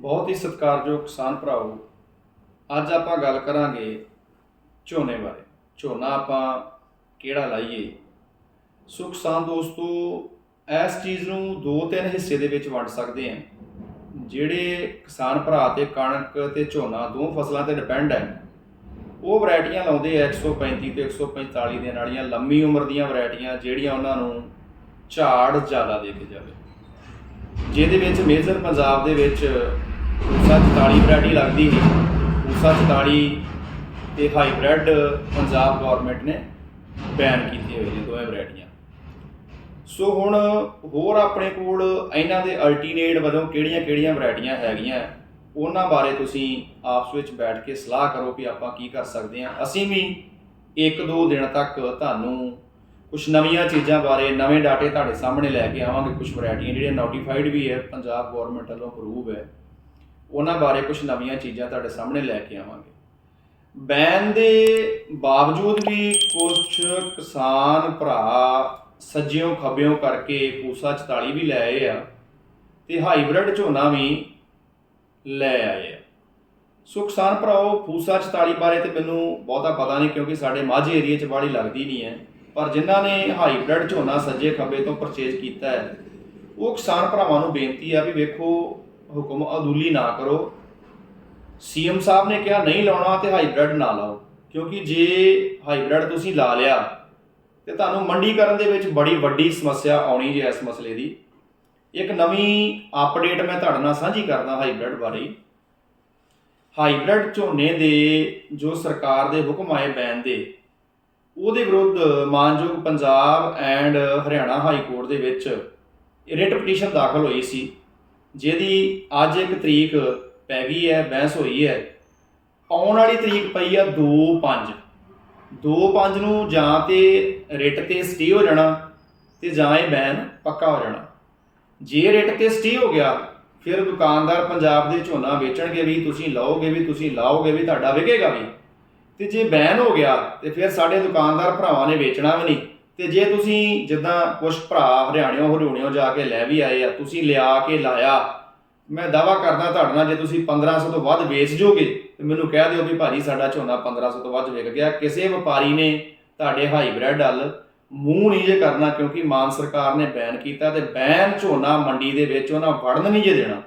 ਬਹੁਤ ਹੀ ਸਤਿਕਾਰਯੋਗ ਕਿਸਾਨ ਭਰਾਓ, ਅੱਜ ਆਪਾਂ ਗੱਲ ਕਰਾਂਗੇ ਝੋਨੇ ਬਾਰੇ। ਝੋਨਾ ਆਪਾਂ ਕਿਹੜਾ ਲਾਈਏ? ਸੋ ਕਿਸਾਨ ਦੋਸਤੋ, ਇਸ ਚੀਜ਼ ਨੂੰ ਦੋ ਤਿੰਨ ਹਿੱਸੇ ਦੇ ਵਿੱਚ ਵੰਡ ਸਕਦੇ ਹਾਂ। ਜਿਹੜੇ ਕਿਸਾਨ ਭਰਾ ਤੇ ਕਣਕ ਤੇ ਝੋਨਾ ਦੋ ਫਸਲਾਂ ਤੇ ਡਿਪੈਂਡ ਹੈ, ਉਹ ਵੈਰਾਈਟੀਆਂ ਲਾਉਂਦੇ ਆ 135 ਤੇ 145 ਦੇ ਨਾਲੀਆਂ, ਲੰਮੀ ਉਮਰ ਦੀਆਂ ਵੈਰਾਈਟੀਆਂ ਜਿਹੜੀਆਂ ਉਹਨਾਂ ਨੂੰ ਝਾੜ ਜ਼ਿਆਦਾ ਦੇ ਕੇ ਜਾਵੇ। ਜਿਹਦੇ ਵਿੱਚ ਮੇਜਰ ਪੰਜਾਬ ਦੇ ਵਿੱਚ ਊਸਾ 44 ਵੈਰਾਈਟੀ ਲੱਗਦੀ ਸੀ। ਊਸਾ 44 ਤੇ ਹਾਈਬ੍ਰਿਡ ਪੰਜਾਬ ਗਵਰਨਮੈਂਟ ਨੇ ਬੈਨ ਕੀਤੇ ਹੋਏ ਨੇ ਦੋਵੇਂ ਵੈਰਾਈਟੀਆਂ ਸੋ ਹੁਣ ਹੋਰ ਆਪਣੇ ਕੋਲ ਇਹਨਾਂ ਦੇ ਅਲਟਰਨੇਟ ਵੱਲੋਂ ਕਿਹੜੀਆਂ-ਕਿਹੜੀਆਂ ਵੈਰਾਈਟੀਆਂ ਹੈਗੀਆਂ, ਉਹਨਾਂ ਬਾਰੇ ਤੁਸੀਂ ਆਪਸ ਵਿੱਚ ਬੈਠ ਕੇ ਸਲਾਹ ਕਰੋ ਕਿ ਆਪਾਂ ਕੀ ਕਰ ਸਕਦੇ ਹਾਂ। ਅਸੀਂ ਵੀ ਇੱਕ ਦੋ ਦਿਨ ਤੱਕ ਤੁਹਾਨੂੰ ਕੁਝ ਨਵੀਆਂ ਚੀਜ਼ਾਂ ਬਾਰੇ, ਨਵੇਂ ਡਾਟੇ ਤੁਹਾਡੇ ਸਾਹਮਣੇ ਲੈ ਕੇ ਆਵਾਂਗੇ। ਕੁਝ ਵੈਰਾਈਟੀਆਂ ਜਿਹੜੀਆਂ ਨੋਟੀਫਾਈਡ ਵੀ ਹੈ, ਪੰਜਾਬ ਗਵਰਨਮੈਂਟ ਵੱਲੋਂ ਅਪਰੂਵ ਹੈ। ਉਹਨਾਂ ਬਾਰੇ ਕੁਝ ਨਵੀਆਂ ਚੀਜ਼ਾਂ ਤੁਹਾਡੇ ਸਾਹਮਣੇ ਲੈ ਕੇ ਆਵਾਂਗੇ। ਬੈਨ ਦੇ ਬਾਵਜੂਦ ਵੀ ਕੁਝ ਕਿਸਾਨ ਭਰਾ ਸੱਜਿਓਂ ਖੱਬਿਓਂ ਕਰਕੇ ਪੂਸਾ 44 ਵੀ ਲੈ ਆਏ ਆ ਤੇ ਹਾਈਬ੍ਰਿਡ ਝੋਨਾ ਵੀ ਲੈ ਆਏ ਆ। ਸੋ ਕਿਸਾਨ ਭਰਾਓ ਪੂਸਾ 44 ਬਾਰੇ ਤੇ ਮੈਨੂੰ ਬਹੁਤਾ ਪਤਾ ਨਹੀਂ ਕਿਉਂਕਿ ਸਾਡੇ ਮਾਝੇ ਏਰੀਆ 'ਚ ਬਾੜੀ ਲੱਗਦੀ ਨਹੀਂ ਹੈ। ਪਰ ਜਿਨ੍ਹਾਂ ਨੇ ਹਾਈਬ੍ਰਿਡ ਝੋਨਾ ਸੱਜੇ ਖੱਬੇ ਤੋਂ ਪਰਚੇਜ ਕੀਤਾ ਹੈ, ਉਹ ਕਿਸਾਨ ਭਰਾਵਾਂ ਨੂੰ ਬੇਨਤੀ ਆ ਵੀ ਵੇਖੋ ਹੁਕਮ ਅਦੂਲੀ ਨਾ ਕਰੋ। ਸੀਐਮ ਸਾਹਿਬ ਨੇ ਕਿਹਾ, ਨਹੀਂ ਲਾਉਣਾ ਤੇ ਹਾਈਬ੍ਰਿਡ ਨਾ ਲਾਓ, ਕਿਉਂਕਿ ਜੇ ਹਾਈਬ੍ਰਿਡ ਤੁਸੀਂ ਲਾ ਲਿਆ, ਤੇ ਤੁਹਾਨੂੰ ਮੰਡੀਕਰਨ ਦੇ ਵਿੱਚ ਬੜੀ ਵੱਡੀ ਸਮੱਸਿਆ ਆਉਣੀ ਜੇ ਇਸ ਮਸਲੇ ਦੀ। ਇੱਕ ਨਵੀਂ ਅਪਡੇਟ ਮੈਂ ਤੁਹਾਡੇ ਨਾਲ ਸਾਂਝੀ ਕਰਦਾ ਹਾਈਬ੍ਰਿਡ ਬਾਰੇ। ਹਾਈਬ੍ਰਿਡ ਝੋਨੇ ਦੇ ਜੋ ਸਰਕਾਰ ਦੇ ਹੁਕਮ ਆਏ ਬੈਨ ਦੇ, ਉਹਦੇ ਵਿਰੁੱਧ ਮਾਨਯੋਗ Punjab and Haryana high court ਦੇ ਵਿੱਚ ਰਿਟ ਪਟੀਸ਼ਨ ਦਾਖਲ ਹੋਈ ਸੀ। ਜਿਹਦੀ ਅੱਜ ਇੱਕ ਤਰੀਕ ਪੈ ਗਈ ਹੈ, ਬਹਿਸ ਹੋਈ ਹੈ, ਆਉਣ ਵਾਲੀ ਤਰੀਕ ਪਈ ਆ 2-5 2-5 ਨੂੰ ਜਾਂ ਤੇ ਰਿਟ ਤੇ ਸਟੇ ਹੋ ਜਾਣਾ ਤੇ ਜਾਂ ਇਹ ਬੈਨ ਪੱਕਾ ਹੋ ਜਾਣਾ। ਜੇ ਰਿਟ ਤੇ ਸਟੇ ਹੋ ਗਿਆ, ਫਿਰ ਦੁਕਾਨਦਾਰ ਪੰਜਾਬ ਦੇ ਝੋਨਾ ਵੇਚਣਗੇ ਵੀ, ਤੁਸੀਂ ਲਾਓਗੇ ਵੀ, ਤੁਸੀਂ ਲਾਓਗੇ ਵੀ, ਤੁਹਾਡਾ ਵਿਕੇਗਾ ਵੀ। ਤੇ ਜੇ ਬੈਨ ਹੋ ਗਿਆ, ਤੇ ਫਿਰ ਸਾਡੇ ਦੁਕਾਨਦਾਰ ਭਰਾਵਾਂ ਨੇ ਵੇਚਣਾ ਵੀ ਨਹੀਂ। ਤੇ ਜੇ ਤੁਸੀਂ ਜਿੱਦਾਂ ਕੁਝ ਭਰਾ ਹਰਿਆਣਿਓਂ ਹਰਿਆਣਿਓਂ ਜਾ ਕੇ ਲੈ ਵੀ ਆਏ ਆ, ਤੁਸੀਂ ਲਿਆ ਕੇ ਲਾਇਆ, ਮੈਂ ਦਾਵਾ ਕਰਦਾ ਤੁਹਾਡੇ ਨਾਲ, ਜੇ ਤੁਸੀਂ 1500 ਤੋਂ ਵੱਧ ਵੇਚ ਜੋਗੇ, ਤੇ ਮੈਨੂੰ ਕਹਿ ਦਿਓ ਵੀ ਭਾਜੀ ਸਾਡਾ ਝੋਨਾ 1500 ਤੋਂ ਵੱਧ ਵਿਕ ਗਿਆ। ਕਿਸੇ ਵਪਾਰੀ ਨੇ ਤੁਹਾਡੇ ਹਾਈਬ੍ਰਿਡ ਹਲ ਮੂੰਹ ਨਹੀਂ ਜੇ ਕਰਨਾ, ਕਿਉਂਕਿ ਮਾਨ ਸਰਕਾਰ ਨੇ ਬੈਨ ਕੀਤਾ ਤੇ ਬੈਨ ਝੋਨਾ ਮੰਡੀ ਦੇ ਵਿੱਚ ਉਹਨਾਂ ਵੜਨ ਨਹੀਂ ਜੇ ਦੇਣਾ।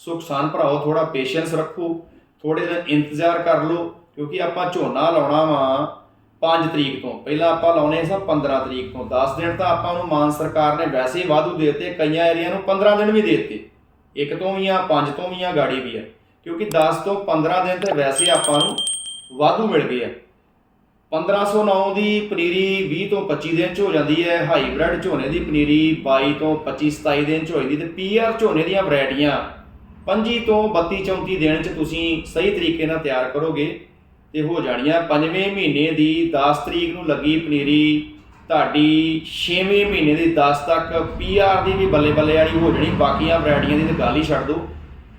ਸੋ ਕਿਸਾਨ ਭਰਾਓ ਥੋੜਾ ਪੇਸ਼ੈਂਸ ਰੱਖੋ ਥੋੜੇ ਦਿਨ ਇੰਤਜ਼ਾਰ ਕਰ ਲਓ, ਕਿਉਂਕਿ ਆਪਾਂ ਝੋਨਾ ਲਾਉਣਾ ਵਾ 5 ਤਰੀਕ ਤੋਂ। ਪਹਿਲਾਂ ਆਪਾਂ ਲਾਉਣੇ ਸੀ 15 ਤਰੀਕ ਤੋਂ। 10 ਦਿਨ ਤਾਂ ਆਪਾਂ ਨੂੰ ਮਾਨ ਸਰਕਾਰ ਨੇ ਵੈਸੇ ਹੀ ਵਾਧੂ ਦੇ ਦਿੱਤੇ, ਕਈਆਂ ਏਰੀਆ ਨੂੰ 15 ਦਿਨ ਵੀ ਦੇ ਦਿੱਤੇ। ਇੱਕ ਤੋਂ ਵੀ ਆ, ਪੰਜ ਤੋਂ ਵੀ ਆ, ਗਾੜੀ ਵੀ ਆ। ਕਿਉਂਕਿ 10 ਤੋਂ 15 ਦਿਨ ਤੇ ਵੈਸੇ ਆਪਾਂ ਨੂੰ ਵਾਧੂ ਮਿਲ ਗਏ ਆ। 1509 ਦੀ ਪਨੀਰੀ 20 ਤੋਂ 25 ਦਿਨ ਚ ਹੋ ਜਾਂਦੀ ਹੈ। ਹਾਈਬ੍ਰਿਡ ਝੋਨੇ ਦੀ ਪਨੀਰੀ 22 ਤੋਂ 25 27 ਦਿਨ ਚ ਹੋ ਜਾਂਦੀ ਤੇ ਪੀਆਰ ਝੋਨੇ ਦੀਆਂ ਵੈਰਾਈਟੀਆਂ 25 ਤੋਂ 32 34 ਦਿਨ ਚ ਤੁਸੀਂ ਸਹੀ ਤਰੀਕੇ ਨਾਲ ਤਿਆਰ ਕਰੋਗੇ। ਤੇ ਹੋ ਜਾਣੀ ਆ ਪੰਜਵੇਂ ਮਹੀਨੇ ਦੀ 10 ਤਰੀਕ ਨੂੰ ਲੱਗੀ ਪਨੀਰੀ। ਤੁਹਾਡੀ 6ਵੇਂ ਮਹੀਨੇ ਦੀ 10 ਤੱਕ ਪੀਆਰ ਦੀ ਵੀ ਬੱਲੇ ਬੱਲੇ ਵਾਲੀ ਹੋ ਜਾਣੀ। ਬਾਕੀਆਂ ਵੈਰਾਈਟੀਆਂ ਦੀ ਤੇ ਗੱਲ ਹੀ ਛੱਡ ਦਿਓ।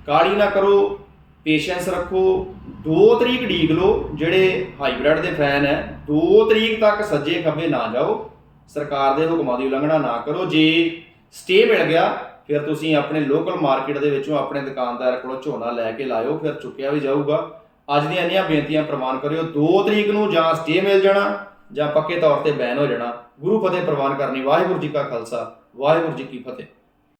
ਕਾਲੀ ਨਾ ਕਰੋ, ਪੇਸ਼ੈਂਸ ਰੱਖੋ। 2 ਤਰੀਕ ਢੀਕ ਲਓ, ਜਿਹੜੇ ਹਾਈਬ੍ਰਿਡ ਦੇ ਫੈਨ ਹੈ 2 ਤਰੀਕ ਤੱਕ ਸੱਜੇ ਖੱਬੇ ਨਾ ਜਾਓ। ਸਰਕਾਰ ਦੇ ਹੁਕਮਾਂ ਦੀ ਉਲੰਘਣਾ ਨਾ ਕਰੋ। ਜੇ ਸਟੇ ਮਿਲ ਗਿਆ, ਫਿਰ ਤੁਸੀਂ ਆਪਣੇ ਲੋਕਲ ਮਾਰਕੀਟ ਦੇ ਵਿੱਚੋਂ ਆਪਣੇ ਦੁਕਾਨਦਾਰ ਕੋਲੋਂ ਝੋਨਾ ਲੈ ਕੇ ਲਾਇਓ, ਫਿਰ ਚੁੱਕਿਆ ਵੀ ਜਾਊਗਾ। ਅੱਜ ਦੀਆਂ ਇੰਨੀਆਂ ਬੇਨਤੀਆਂ ਪ੍ਰਵਾਨ ਕਰਿਓ 2 ਤਰੀਕ ਨੂੰ ਜਾਂ ਸਟੇ ਮਿਲ ਜਾਣਾ ਜਾਂ ਪੱਕੇ ਤੌਰ ਤੇ ਬੈਨ ਹੋ ਜਾਣਾ। ਗੁਰੂ ਫਤਿਹ ਪ੍ਰਵਾਨ ਕਰਨੀ। ਵਾਹਿਗੁਰੂ ਜੀ ਕਾ ਖਾਲਸਾ, ਵਾਹਿਗੁਰੂ ਜੀ ਕੀ ਫਤਿਹ।